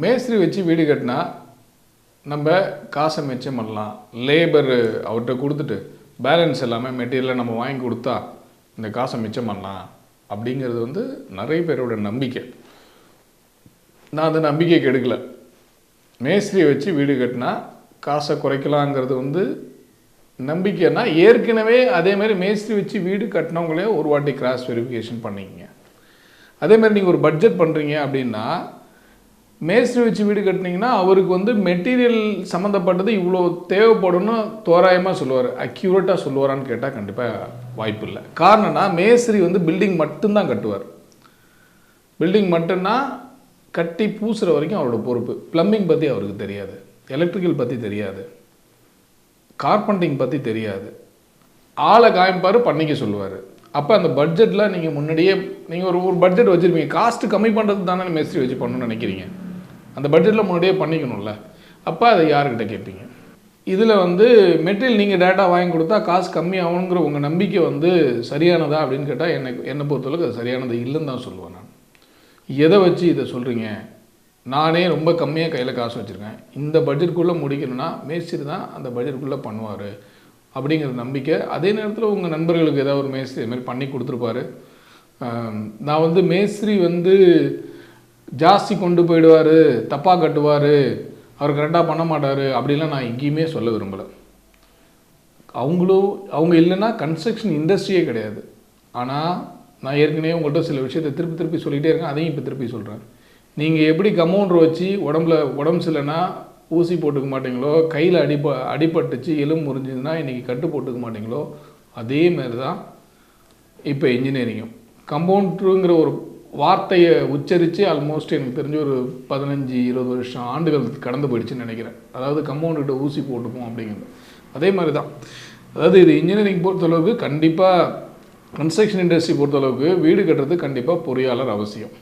மேஸ்திரி வச்சு வீடு கட்டினா நம்ம காசை மிச்சம் பண்ணலாம். லேபர் அவர்கிட்ட கொடுத்துட்டு பேலன்ஸ் எல்லாமே மெட்டீரியலை நம்ம வாங்கி கொடுத்தா இந்த காசை மிச்சம் பண்ணலாம் அப்படிங்கிறது வந்து நிறைய பேரோட நம்பிக்கை. நான் அந்த நம்பிக்கை கெடுக்கல மேஸ்திரியை வச்சு வீடு கட்டினா காசை குறைக்கலாங்கிறது வந்து நம்பிக்கைன்னா ஏற்கனவே அதே மாதிரி மேஸ்திரி வச்சு வீடு கட்டினவங்களே ஒரு வாட்டி கிராஸ் வெரிஃபிகேஷன் பண்ணிக்கங்க. அதே மாதிரி நீங்கள் ஒரு பட்ஜெட் பண்ணுறீங்க அப்படின்னா மேஸ்திரி வச்சு வீடு கட்டினீங்கன்னா அவருக்கு வந்து மெட்டீரியல் சம்மந்தப்பட்டது இவ்வளோ தேவைப்படும்னு தோராயமாக சொல்லுவார். அக்யூரேட்டாக சொல்லுவாரான்னு கேட்டால் கண்டிப்பாக வாய்ப்பு இல்லை. காரணம்னா மேஸ்திரி வந்து பில்டிங் மட்டும்தான் கட்டுவார். பில்டிங் மட்டும்னா கட்டி பூசுகிற வரைக்கும் அவரோட பொறுப்பு. ப்ளம்பிங் பற்றி அவருக்கு தெரியாது. எலக்ட்ரிக்கல் பற்றி தெரியாது. கார்பெண்டிங் பற்றி தெரியாது. ஆளை காமிப்பார் பண்ணிக்க சொல்லுவார். அப்போ அந்த பட்ஜெட்டில் நீங்கள் முன்னாடியே நீங்கள் ஒரு ஒரு பட்ஜெட் வச்சுருப்பீங்க. காஸ்ட்டு கம்மி பண்ணுறது தானே மேஸ்திரி வச்சு பண்ணணும்னு நினைக்கிறீங்க. அந்த பட்ஜெட்டில் முன்னாடியே பண்ணிக்கணும்ல. அப்போ அதை யாருக்கிட்ட கேட்பீங்க? இதில் வந்து மெட்டீரியல் நீங்கள் டேட்டா வாங்கி கொடுத்தா காசு கம்மி உங்கள் நம்பிக்கை வந்து சரியானதா அப்படின்னு கேட்டால் எனக்கு என்னை பொறுத்தளவுக்கு அது சரியானது இல்லைன்னு தான் சொல்லுவேன் நான். எதை வச்சு இதை சொல்கிறீங்க நானே ரொம்ப கம்மியாக கையில் காசு வச்சுருக்கேன். இந்த பட்ஜெட்டுக்குள்ளே முடிக்கணும்னா மேஸ்திரி தான் அந்த பட்ஜெட்டுக்குள்ளே பண்ணுவார் அப்படிங்கிற நம்பிக்கை. அதே நேரத்தில் உங்கள் நண்பர்களுக்கு ஏதாவது ஒரு மேஸ்திரி இது மாதிரி பண்ணி கொடுத்துருப்பாரு. நான் வந்து மேஸ்திரி வந்து ஜாஸ்தி கொண்டு போயிடுவார் தப்பாக கட்டுவார் அவர் கரெக்டாக பண்ண மாட்டார் அப்படிலாம் நான் எங்கேயுமே சொல்ல விரும்பலை. அவங்களும் அவங்க இல்லைன்னா கன்ஸ்ட்ரக்ஷன் இண்டஸ்ட்ரியே கிடையாது. ஆனால் நான் ஏற்கனவே உங்கள்கிட்ட சில விஷயத்தை திருப்பி திருப்பி சொல்லிகிட்டே இருக்கேன் அதையும் இப்போ திருப்பி சொல்கிறேன் நீங்கள் எப்படி கம்பவுண்டர் வச்சு உடம்புல உடம்பு சரியில்லைன்னா ஊசி போட்டுக்க மாட்டீங்களோ கையில் அடிப்ப அடிபட்டுச்சு எலும்பு முறிஞ்சதுன்னா இன்றைக்கி கட்டு போட்டுக்க மாட்டீங்களோ அதே மாதிரி தான் இப்போ இன்ஜினியரிங்கும் கம்பவுண்டருங்கிற ஒரு வார்த்தையை உச்சரித்து ஆல்மோஸ்ட் எனக்கு தெரிஞ்ச ஒரு பதினஞ்சு இருபது வருஷம் ஆண்டுகள் கடந்து போயிடுச்சுன்னு நினைக்கிறேன். அதாவது கம்பவுண்டுக்கிட்ட ஊசி போட்டுப்போம் அப்படிங்கிறது. அதே மாதிரி தான் அதாவது இது இன்ஜினியரிங் பொறுத்தளவுக்கு கண்டிப்பாக கன்ஸ்ட்ரக்ஷன் இண்டஸ்ட்ரி பொறுத்தளவுக்கு வீடு கட்டுறது கண்டிப்பாக பொறியாளர் அவசியம்.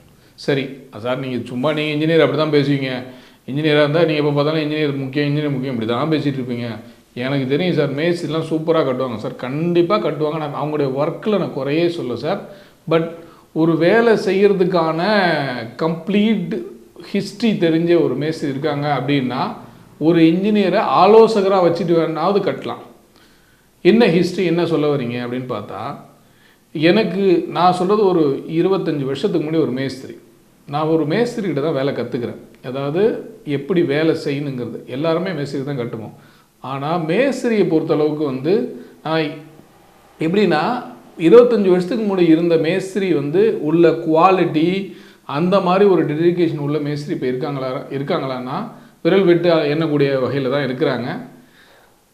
சரி சார் நீங்கள் சும்மா நீங்கள் இன்ஜினியர் அப்படி தான் பேசுவீங்க இன்ஜினியராக இருந்தால் நீங்கள் எப்போ பார்த்தாலும் இன்ஜினியர் முக்கியம் இன்ஜினியர் முக்கியம். இப்படி தான் பேசிகிட்டு இருப்பீங்க. எனக்கு தெரியும் சார் மேஸ்திரிலாம் சூப்பராக கட்டுவாங்க. சார் கண்டிப்பாக கட்டுவாங்க. நான் அவங்களுடைய ஒர்க்கில் நான் குறையே சொல்ல சார். பட் ஒரு வேலை செய்கிறதுக்கான கம்ப்ளீட் ஹிஸ்ட்ரி தெரிஞ்ச ஒரு மேஸ்திரி இருக்காங்க அப்படின்னா ஒரு இன்ஜினியரை ஆலோசகராக வச்சுட்டு வேணாவது கட்டலாம். என்ன ஹிஸ்ட்ரி என்ன சொல்ல வரீங்க அப்படின்னு பார்த்தா எனக்கு நான் சொல்கிறது ஒரு இருபத்தஞ்சி வருஷத்துக்கு முன்னாடி ஒரு மேஸ்திரி நான் ஒரு மேஸ்திரிகிட்ட தான் வேலை கற்றுக்கிறேன் அதாவது எப்படி வேலை செய்யணுங்கிறது. எல்லாருமே மேஸ்திரி தான் கட்டுவோம். ஆனால் மேஸ்திரியை பொறுத்தளவுக்கு வந்து நான் எப்படின்னா இருபத்தஞ்சி வருஷத்துக்கு முன்னாடி இருந்த மேஸ்திரி வந்து உள்ள குவாலிட்டி அந்த மாதிரி ஒரு டெடிகேஷன் உள்ள மேஸ்திரி இப்போ இருக்காங்களா இருக்காங்களான்னா விரல் விட்டு எண்ணக்கூடிய வகையில் தான் இருக்கிறாங்க.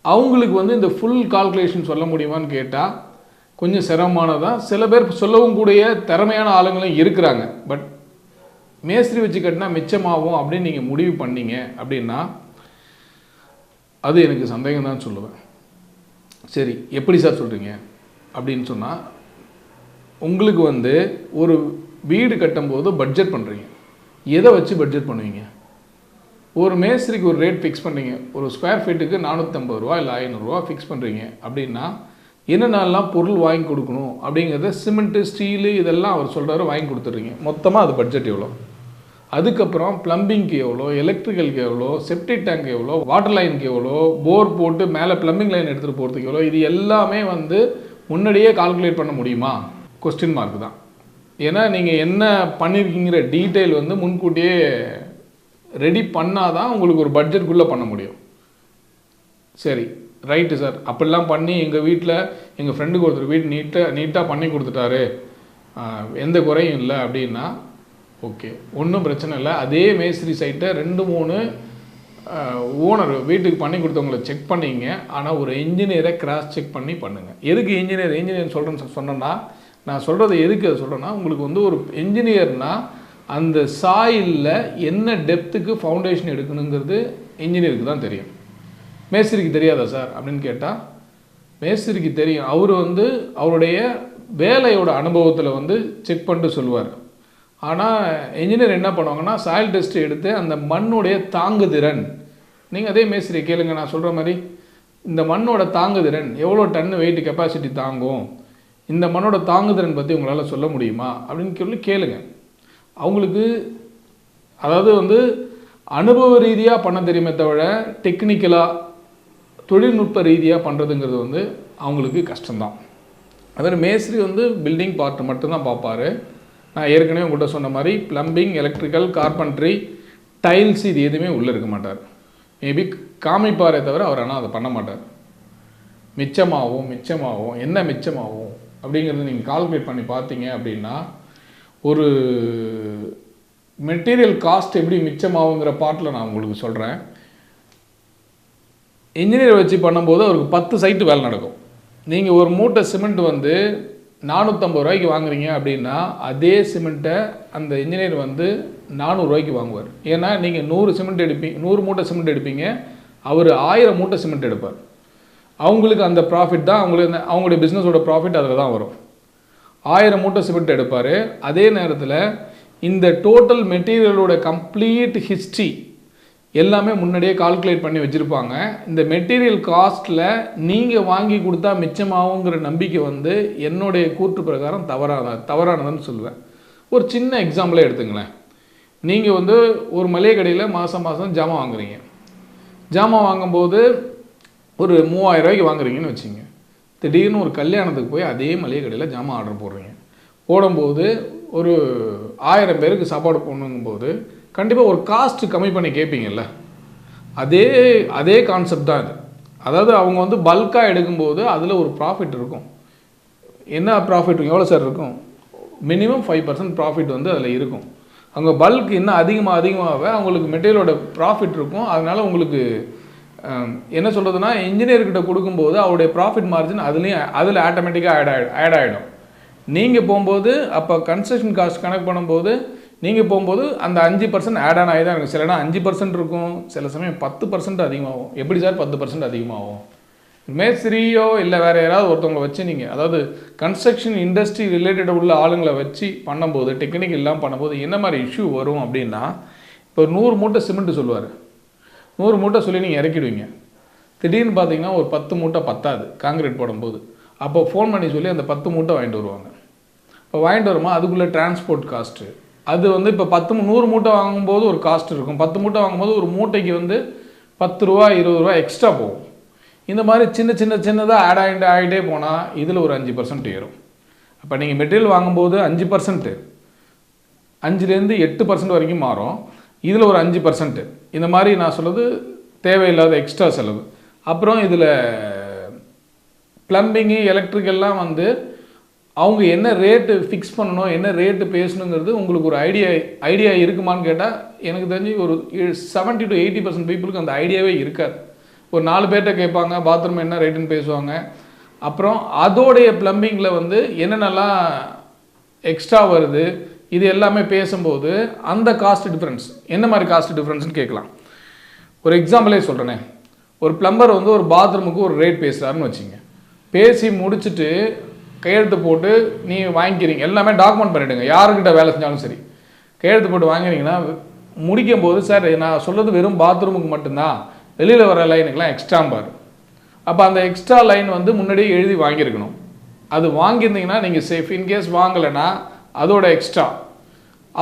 அவங்களுக்கு வந்து இந்த ஃபுல் கால்குலேஷன் சொல்ல முடியுமான்னு கேட்டால் கொஞ்சம் சிரமமானதான் சில பேர் சொல்லவும் கூடிய திறமையான ஆளுங்களும் இருக்கிறாங்க. பட் மேஸ்திரி வச்சு கட்டினா மிச்சமாகும் அப்படின்னு நீங்கள் முடிவு பண்ணீங்க அப்படின்னா அது எனக்கு சந்தேகம் தான் சொல்லுவேன். சரி எப்படி சார் சொல்கிறீங்க அப்படின்னு சொன்னால் உங்களுக்கு வந்து ஒரு வீடு கட்டும்போது பட்ஜெட் பண்ணுறீங்க எதை வச்சு பட்ஜெட் பண்ணுவீங்க? ஒரு மேஸ்திரிக்கு ஒரு ரேட் ஃபிக்ஸ் பண்ணுறீங்க ஒரு ஸ்கொயர் ஃபீட்டுக்கு நானூற்றம்பது ரூபா இல்லை ஐநூறுரூவா ஃபிக்ஸ் பண்ணுறீங்க அப்படின்னா என்னென்னலாம் பொருள் வாங்கி கொடுக்கணும் அப்படிங்கிறத சிமெண்ட்டு ஸ்டீலு இதெல்லாம் அவர் சொல்கிறாரு வாங்கி கொடுத்துட்றீங்க. மொத்தமாக அது பட்ஜெட் எவ்வளோ? அதுக்கப்புறம் ப்ளம்பிங்க்கு எவ்வளோ? எலக்ட்ரிக்கலுக்கு எவ்வளோ? செப்டிக் டேங்க் எவ்வளோ? வாட்டர் லைனுக்கு எவ்வளோ? போர் போட்டு மேலே ப்ளம்பிங் லைன் எடுத்துகிட்டு போகிறதுக்கு எவ்வளோ? இது எல்லாமே வந்து முன்னாடியே கால்குலேட் பண்ண முடியுமா? கொஸ்டின் மார்க் தான். ஏன்னா நீங்கள் என்ன பண்ணியிருக்கீங்கிற டீட்டெயில் வந்து முன்கூட்டியே ரெடி பண்ணால் தான் உங்களுக்கு ஒரு பட்ஜெட்குள்ளே பண்ண முடியும். சரி ரைட்டு சார் அப்படிலாம் பண்ணி எங்கள் வீட்டில் எங்கள் ஃப்ரெண்டுக்கு ஒருத்தர் வீடு நீட்டாக நீட்டாக பண்ணி கொடுத்துட்டாரு. எந்த குறையும் இல்லை அப்படின்னா ஓகே ஒன்றும் பிரச்சனை இல்லை. அதே மேஸ்திரி சைட்டை ரெண்டு மூணு ஓனர் வீட்டுக்கு பண்ணி கொடுத்தவங்கள செக் பண்ணிங்க. ஆனால் ஒரு இன்ஜினியரை கிராஸ் செக் பண்ணி பண்ணுங்கள் எதுக்கு இன்ஜினியர் இன்ஜினியர் சொல்கிறேன்னு சொன்னேன்னா நான் சொல்கிறத எதுக்கு அதை சொல்கிறேன்னா உங்களுக்கு வந்து ஒரு இன்ஜினியர்னால் அந்த சாயிலில் என்ன டெப்த்துக்கு ஃபவுண்டேஷன் எடுக்கணுங்கிறது இன்ஜினியருக்கு தான் தெரியும். மேஸ்திரிக்கு தெரியாதா சார்? அப்படின்னு கேட்டால் மேஸ்திரிக்கு தெரியும். அவர் வந்து அவருடைய வேலையோட அனுபவத்தில் வந்து செக் பண்ணிட்டு சொல்லுவார். ஆனால் இன்ஜினியர் என்ன பண்ணுவாங்கன்னா சாயில் டெஸ்ட் எடுத்து அந்த மண்ணுடைய தாங்குதிறன். நீங்கள் அதே மேஸ்திரி கேளுங்க நான் சொல்கிற மாதிரி இந்த மண்ணோட தாங்குதிறன் எவ்வளோ டன்னு வெயிட் கெப்பாசிட்டி தாங்கும் இந்த மண்ணோட தாங்குதிறன் பற்றி உங்களால் சொல்ல முடியுமா? அப்படின்னு சொல்லி கேளுங்க. அவங்களுக்கு அதாவது வந்து அனுபவ ரீதியாக பண்ண தெரியுமே தவிர டெக்னிக்கலாக தொழில்நுட்ப ரீதியாக பண்ணுறதுங்கிறது வந்து அவங்களுக்கு கஷ்டம்தான். அவர் மேஸ்திரி வந்து பில்டிங் பார்ட் மட்டும்தான் பார்ப்பாரு. நான் ஏற்கனவே உங்கள்கிட்ட சொன்ன மாதிரி ப்ளம்பிங் எலக்ட்ரிக்கல் கார்பன்ட்ரி டைல்ஸ் இது எதுவுமே உள்ளே இருக்க மாட்டார். மேபி காமிப்பாரே தவிர அவர் ஆனால் அதை பண்ண மாட்டார். மிச்சமாகவும் மிச்சமாகவும் என்ன மிச்சமாகும் அப்படிங்கிறத நீங்கள் கால்குலேட் பண்ணி பார்த்தீங்க அப்படின்னா ஒரு மெட்டீரியல் காஸ்ட் எப்படி மிச்சமாகுங்கிற பாட்டில் நான் உங்களுக்கு சொல்கிறேன் இன்ஜினியர் வச்சு பண்ணும்போது அவருக்கு பத்து சைட்டு வேலை நடக்கும். நீங்கள் ஒரு மூட்டை சிமெண்ட் வந்து நானூற்றம்பது ரூபாய்க்கு வாங்குறீங்க அப்படின்னா அதே சிமெண்ட்டை அந்த இன்ஜினியர் வந்து நானூறுரூவாய்க்கு வாங்குவார். ஏன்னா நீங்கள் நூறு சிமெண்ட் எடுப்பீங்க நூறு மூட்டை சிமெண்ட் எடுப்பீங்க அவர் ஆயிரம் மூட்டை சிமெண்ட் எடுப்பார். அவங்களுக்கு அந்த ப்ராஃபிட் தான் அவங்களுக்கு அவங்களுடைய பிஸ்னஸோட ப்ராஃபிட் அதில் தான் வரும். ஆயிரம் மூட்டை சிமெண்ட் எடுப்பார். அதே நேரத்தில் இந்த டோட்டல் மெட்டீரியலோட கம்ப்ளீட் ஹிஸ்ட்ரி எல்லாமே முன்னாடியே கால்குலேட் பண்ணி வச்சுருப்பாங்க. இந்த மெட்டீரியல் காஸ்ட்டில் நீங்கள் வாங்கி கொடுத்தா மிச்சமாகுங்கிற நம்பிக்கை வந்து என்னுடைய கூற்று பிரகாரம் தவறான தவறானதுன்னு சொல்லுவேன். ஒரு சின்ன எக்ஸாம்பிளே எடுத்துங்களேன். நீங்கள் வந்து ஒரு மளிகை கடையில் மாதம் மாதம் ஜாமான் வாங்குறீங்க. ஜாமான் வாங்கும்போது ஒரு மூவாயிரம் ரூபாய்க்கு வாங்குறீங்கன்னு வச்சுங்க. திடீர்னு ஒரு கல்யாணத்துக்கு போய் அதே மளிகை கடையில் ஜாமான் ஆர்டர் போடுறீங்க. போடும்போது ஒரு ஆயிரம் பேருக்கு சாப்பாடு போடணுங்கும்போது கண்டிப்பாக ஒரு காஸ்ட் கம்மி பண்ணி கேட்பீங்கல்ல அதே அதே கான்செப்ட் தான் இது. அதாவது அவங்க வந்து பல்காக எடுக்கும்போது அதில் ஒரு ப்ராஃபிட் இருக்கும். என்ன ப்ராஃபிட் எவ்வளோ சார் இருக்கும்? மினிமம் ஃபைவ் பர்சன்ட் ப்ராஃபிட் வந்து அதில் இருக்கும். அவங்க பல்க் இன்னும் அதிகமாக அதிகமாக அவங்களுக்கு மெட்டீரியலோட ப்ராஃபிட் இருக்கும். அதனால் உங்களுக்கு என்ன சொல்கிறதுனா இன்ஜினியர்கிட்ட கொடுக்கும்போது அவருடைய ப்ராஃபிட் மார்ஜின் அதுலேயும் அதில் ஆட்டோமேட்டிக்காக ஆட் ஆகிடும் ஆட் ஆகிடும் நீங்கள் போகும்போது அப்போ கன்ஸ்ட்ரக்ஷன் காஸ்ட் கணக்கு பண்ணும்போது நீங்கள் போகும்போது அந்த அஞ்சு பர்சன்ட் ஆட் ஆன் ஆகி தான் இருக்கும். சில இடம் அஞ்சு பர்சன்ட் இருக்கும். சில சமயம் பத்து பர்சன்ட் அதிகமாகும். எப்படி சார் பத்து பர்சன்ட் அதிகமாகும்? மேஸ்திரியோ இல்லை வேறு யாராவது ஒருத்தவங்களை வச்சு நீங்கள் அதாவது கன்ஸ்ட்ரக்ஷன் இண்டஸ்ட்ரி ரிலேட்டட் உள்ள ஆளுங்களை வச்சு பண்ணும்போது டெக்னிக் இல்லாமல் பண்ணும்போது என்ன மாதிரி இஷ்யூ வரும் அப்படின்னா இப்போ நூறு மூட்டை சிமெண்ட்டு சொல்லுவார். நூறு மூட்டை சொல்லி நீங்கள் இறக்கிடுவீங்க. திடீர்னு பார்த்தீங்கன்னா ஒரு பத்து மூட்டை பத்தாது காங்கிரீட் போடும்போது. அப்போ ஃபோன் பண்ணி சொல்லி அந்த பத்து மூட்டை வாங்கிட்டு வருவாங்க. இப்போ வாங்கிட்டு வருமா அதுக்குள்ளே டிரான்ஸ்போர்ட் காஸ்ட்டு அது வந்து இப்போ பத்து நூறு மூட்டை வாங்கும்போது ஒரு காஸ்ட் இருக்கும். பத்து மூட்டை வாங்கும்போது ஒரு மூட்டைக்கு வந்து பத்து ரூபா இருபது ரூபா எக்ஸ்ட்ரா போகும். இந்த மாதிரி சின்ன சின்ன சின்னதாக ஆட் ஆகிட்டு ஆகிட்டே போனால் இதில் ஒரு அஞ்சு பர்சன்ட் ஏறும். அப்போ நீங்கள் மெட்டீரியல் வாங்கும்போது அஞ்சு பர்சன்ட்டு அஞ்சுலேருந்து எட்டு பர்சன்ட் வரைக்கும் மாறும். இதில் ஒரு அஞ்சு பர்சன்ட்டு இந்த மாதிரி நான் சொல்கிறது தேவையில்லாத எக்ஸ்ட்ரா செலவு. அப்புறம் இதில் ப்ளம்பிங்கு எலக்ட்ரிக்கெல்லாம் வந்து அவங்க என்ன ரேட்டு ஃபிக்ஸ் பண்ணணும் என்ன ரேட்டு பேசணுங்கிறது உங்களுக்கு ஒரு ஐடியா ஐடியா இருக்குமான்னு கேட்டால் எனக்கு தெரிஞ்சு ஒரு செவன்ட்டி டு எயிட்டி பர்சன்ட் பீப்புளுக்கு அந்த ஐடியாவே இருக்காது. ஒரு நாலு பேர்கிட்ட கேட்பாங்க பாத்ரூம் என்ன ரேட்டுன்னு பேசுவாங்க. அப்புறம் அதோடைய ப்ளம்பிங்கில் வந்து என்னென்னலாம் எக்ஸ்ட்ரா வருது இது எல்லாமே பேசும்போது அந்த காஸ்ட் டிஃப்ரென்ஸ் என்ன மாதிரி காஸ்ட் டிஃப்ரென்ஸ்னு கேட்கலாம். ஒரு எக்ஸாம்பிளே சொல்கிறேனே ஒரு ப்ளம்பர் வந்து ஒரு பாத்ரூமுக்கு ஒரு ரேட் பேசுகிறாருன்னு வச்சுங்க. பேசி முடிச்சுட்டு கையெழுத்து போட்டு நீ வாங்கிக்கிறீங்க எல்லாமே டாக்குமெண்ட் பண்ணிவிடுங்க யாருக்கிட்ட வேலை செஞ்சாலும் சரி. கையெழுத்து போட்டு வாங்கினீங்கன்னா முடிக்கும் போது சார் நான் சொல்கிறது வெறும் பாத்ரூமுக்கு மட்டும்தான். வெளியில் வர லைனுக்கெலாம் எக்ஸ்ட்ரா பார். அப்போ அந்த எக்ஸ்ட்ரா லைன் வந்து முன்னாடியே எழுதி வாங்கியிருக்கணும். அது வாங்கியிருந்தீங்கன்னா நீங்கள் சேஃப் இன்கேஸ் வாங்கலைன்னா அதோட எக்ஸ்ட்ரா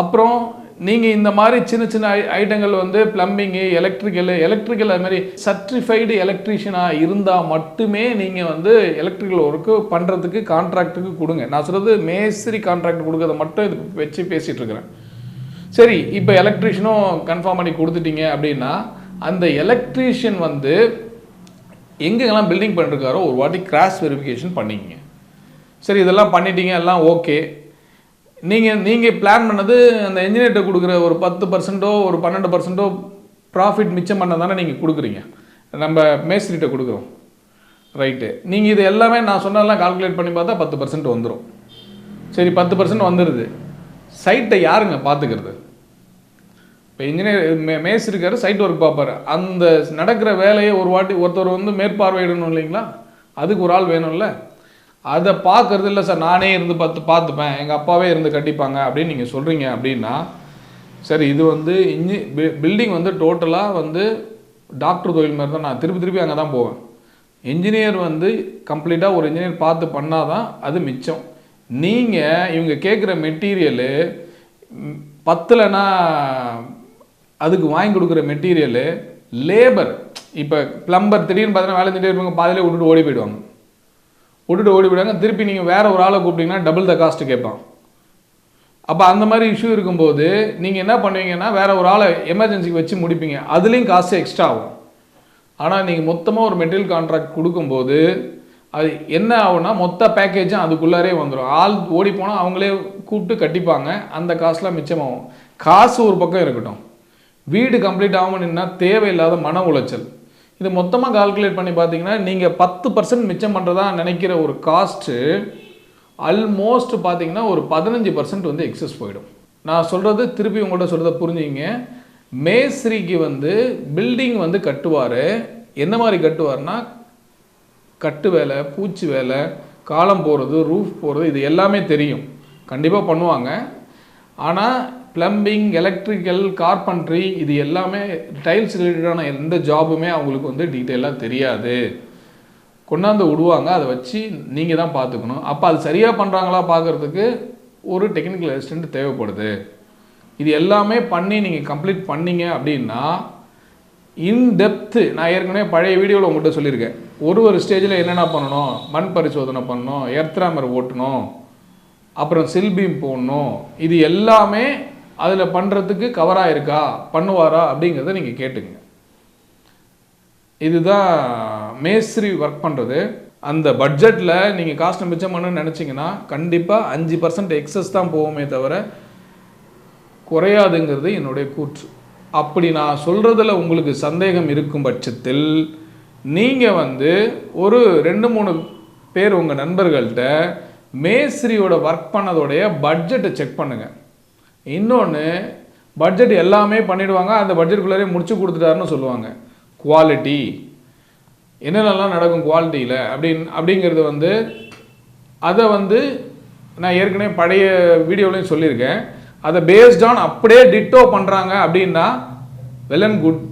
அப்புறம் நீங்கள் இந்த மாதிரி சின்ன சின்ன ஐ ஐட்டங்கள் வந்து பிளம்பிங்கு எலக்ட்ரிக்கல் எலக்ட்ரிக்கல் அது மாதிரி சர்டிஃபைடு எலக்ட்ரீஷியனாக இருந்தால் மட்டுமே நீங்கள் வந்து எலக்ட்ரிக்கல் ஒர்க்கு பண்ணுறதுக்கு கான்ட்ராக்ட்டுக்கு கொடுங்க. நான் சொல்கிறது மேஸ்திரி கான்ட்ராக்ட் கொடுக்கறத மட்டும் இது வச்சு பேசிகிட்டு இருக்கிறேன். சரி இப்போ எலக்ட்ரீஷியனும் கன்ஃபார்ம் பண்ணி கொடுத்துட்டீங்க அப்படின்னா அந்த எலக்ட்ரீஷியன் வந்து எங்கெங்கெல்லாம் பில்டிங் பண்ணிருக்காரோ ஒரு வாட்டி கிராஸ் வெரிஃபிகேஷன் பண்ணிக்கங்க. சரி இதெல்லாம் பண்ணிட்டீங்க எல்லாம் ஓகே நீங்கள் நீங்கள் பிளான் பண்ணது அந்த இன்ஜினியர்கிட்ட கொடுக்குற ஒரு பத்து பர்சன்ட்டோ ஒரு பன்னெண்டு பர்சன்ட்டோ ப்ராஃபிட் மிச்சம் பண்ண தானே நீங்கள் கொடுக்குறீங்க. நம்ம மேஸ்திரிகிட்ட கொடுக்குறோம். ரைட்டு நீங்கள் இது எல்லாமே நான் சொன்னதெல்லாம் கால்குலேட் பண்ணி பார்த்தா பத்து பர்சன்ட் வந்துடும் சரி பத்து பர்சன்ட் வந்துடுது சைட்டை யாருங்க பார்த்துக்கிறது இப்போ இன்ஜினியர் மே மேஸ் இருக்காரு சைட் ஒர்க் பார்ப்பாரு அந்த நடக்கிற வேலையை ஒரு வாட்டி ஒருத்தர் வந்து மேற்பார்வையிடணும் இல்லைங்களா? அதுக்கு ஒரு ஆள் வேணும்ல? அதை பார்க்கறது இல்லை சார். நானே இருந்து பார்த்து பார்த்துப்பேன். எங்கள் அப்பாவே இருந்து கட்டிப்பாங்க அப்படின்னு நீங்கள் சொல்கிறீங்க அப்படின்னா சரி இது வந்து இன்ஜி பில்டிங் வந்து டோட்டலாக வந்து டாக்டர் தொழில் மாதிரி தான். நான் திருப்பி திருப்பி அங்கே தான் போவேன். இன்ஜினியர் வந்து கம்ப்ளீட்டாக ஒரு இன்ஜினியர் பார்த்து பண்ணாதான் அது மிச்சம். நீங்கள் இவங்க கேட்குற மெட்டீரியலு பத்தலைன்னா அதுக்கு வாங்கி கொடுக்குற மெட்டீரியலு லேபர் இப்போ ப்ளம்பர் திடீர்னு பார்த்தீங்கன்னா வேலை செஞ்சுட்டு இருப்பாங்க பாதியிலே விட்டுட்டு ஓடி போயிடுவாங்க. விட்டுட்டு ஓடி போயிடுவாங்க. திருப்பி நீங்கள் வேறு ஒரு ஆளை கூப்பிட்டீங்கன்னா டபுள் த காஸ்ட்டு கேட்பான். அப்போ அந்த மாதிரி இஷ்யூ இருக்கும்போது நீங்கள் என்ன பண்ணுவீங்கன்னா வேற ஒரு ஆளை எமர்ஜென்சிக்கு வச்சு முடிப்பீங்க. அதுலேயும் காசு எக்ஸ்ட்ரா ஆகும். ஆனால் நீங்கள் மொத்தமாக ஒரு மெட்டீரியல் கான்ட்ராக்ட் கொடுக்கும்போது அது என்ன ஆகும்னா மொத்த பேக்கேஜும் அதுக்குள்ளாரே வந்துடும் ஆள் ஓடி போனால் அவங்களே கூப்பிட்டு கட்டிப்பாங்க. அந்த காசுலாம் மிச்சமாகும். காசு ஒரு பக்கம் இருக்கட்டும். வீடு கம்ப்ளீட் ஆகணும்னா தேவையில்லாத மன உளைச்சல். இது மொத்தமாக கால்குலேட் பண்ணி பார்த்தீங்கன்னா நீங்கள் பத்து பர்சன்ட் மிச்சம் பண்ணுறதா நினைக்கிற ஒரு காஸ்ட்டு அல்மோஸ்ட் பார்த்தீங்கன்னா ஒரு பதினஞ்சு பர்சன்ட் வந்து எக்ஸஸ் போயிடும். நான் சொல்கிறது திருப்பி உங்கள்கிட்ட சொல்கிறத புரிஞ்சுங்க மேஸ்திரிக்கு வந்து பில்டிங் வந்து கட்டுவார். என்ன மாதிரி கட்டுவார்னா கட்டு வேலை பூச்சி வேலை காலம் போகிறது ரூஃப் போகிறது இது எல்லாமே தெரியும். கண்டிப்பாக பண்ணுவாங்க. ஆனால் பிளம்பிங் எலக்ட்ரிக்கல் கார்பன்ட்ரி இது எல்லாமே டைல்ஸ் ரிலேட்டடான எந்த ஜாபுமே அவங்களுக்கு வந்து டீட்டெயிலாக தெரியாது. கொண்டாந்து விடுவாங்க. அதை வச்சு நீங்கள் தான் பார்த்துக்கணும். அப்போ அது சரியாக பண்ணுறாங்களா பார்க்குறதுக்கு ஒரு டெக்னிக்கல் அசிஸ்டண்ட் தேவைப்படுது. இது எல்லாமே பண்ணி நீங்கள் கம்ப்ளீட் பண்ணீங்க அப்படின்னா இன் டெப்த்து நான் ஏற்கனவே பழைய வீடியோவில் உங்கள்கிட்ட சொல்லியிருக்கேன். ஒரு ஒரு ஸ்டேஜில் என்னென்ன பண்ணணும்? மண் பரிசோதனை பண்ணணும் எர்த்ராமர் ஓட்டணும் அப்புறம் சில்பீம் போடணும். இது எல்லாமே அதில் பண்ணுறதுக்கு கவராக இருக்கா பண்ணுவாரா? அப்படிங்கிறத நீங்கள் கேட்டுங்க இதுதான் மேஸ்திரி ஒர்க் பண்ணுறது அந்த பட்ஜெட்டில் நீங்கள் காஸ்ட் மிச்சம் நினச்சிங்கன்னா கண்டிப்பாக அஞ்சு பர்சன்ட் எக்ஸஸ் தான் போகுமே தவிர குறையாதுங்கிறது என்னுடைய கூற்று. அப்படி நான் சொல்கிறதுல உங்களுக்கு சந்தேகம் இருக்கும் பட்சத்தில் நீங்கள் வந்து ஒரு ரெண்டு மூணு பேர் உங்கள் நண்பர்கள்ட்ட மேஸ்திரியோட ஒர்க் பண்ணதோடைய பட்ஜெட்டை செக் பண்ணுங்கள் இன்னொன்று பட்ஜெட் எல்லாமே பண்ணிவிடுவாங்க அந்த பட்ஜெட்டுக்குள்ளே முடிச்சு கொடுத்துட்டாருன்னு சொல்லுவாங்க. குவாலிட்டி என்னென்னலாம் நடக்கும் குவாலிட்டியில் அப்படின் அப்படிங்கிறது வந்து அதை வந்து நான் ஏற்கனவே பழைய வீடியோலையும் சொல்லியிருக்கேன். அதை பேஸ்ட் ஆன் அப்படியே டிட்டோ பண்ணுறாங்க அப்படின்னா வெல் அண்ட் குட்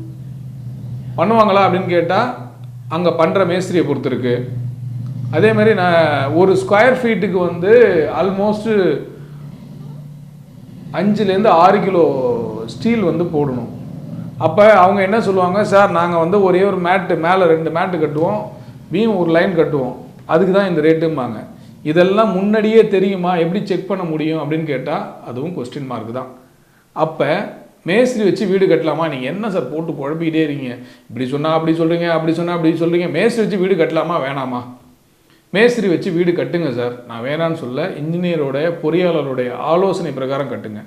பண்ணுவாங்களா அப்படின்னு கேட்டால் அங்கே பண்ணுற மேஸ்திரியை பொறுத்திருக்கு அதே மாதிரி நான் ஒரு ஸ்கொயர் ஃபீட்டுக்கு வந்து ஆல்மோஸ்ட்டு அஞ்சுலேருந்து ஆறு கிலோ ஸ்டீல் வந்து போடணும். அப்போ அவங்க என்ன சொல்லுவாங்க? சார் நாங்கள் வந்து ஒரே ஒரு மேட்டு மேலே ரெண்டு மேட்டு கட்டுவோம் பீம் ஒரு லைன் கட்டுவோம். அதுக்கு தான் இந்த ரேட்டும்பாங்க. இதெல்லாம் முன்னாடியே தெரியுமா? எப்படி செக் பண்ண முடியும் அப்படின்னு கேட்டால் அதுவும் கொஸ்டின் மார்க் தான். அப்போ மேஸ்திரி வச்சு வீடு கட்டலாமா? நீங்கள் என்ன சார் போட்டு குழப்பிக்கிட்டே இருக்கீங்க? இப்படி சொன்னால் அப்படி சொல்கிறீங்க அப்படி சொன்னால் அப்படி சொல்கிறீங்க மேஸ்திரி வச்சு வீடு கட்டலாமா? வேணாமா? மேஸ்திரி வச்சு வீடு கட்டுங்க சார். நான் வேணான்னு சொல்ல இன்ஜினியரோட பொறியாளருடைய ஆலோசனை பிரகாரம் கட்டுங்க.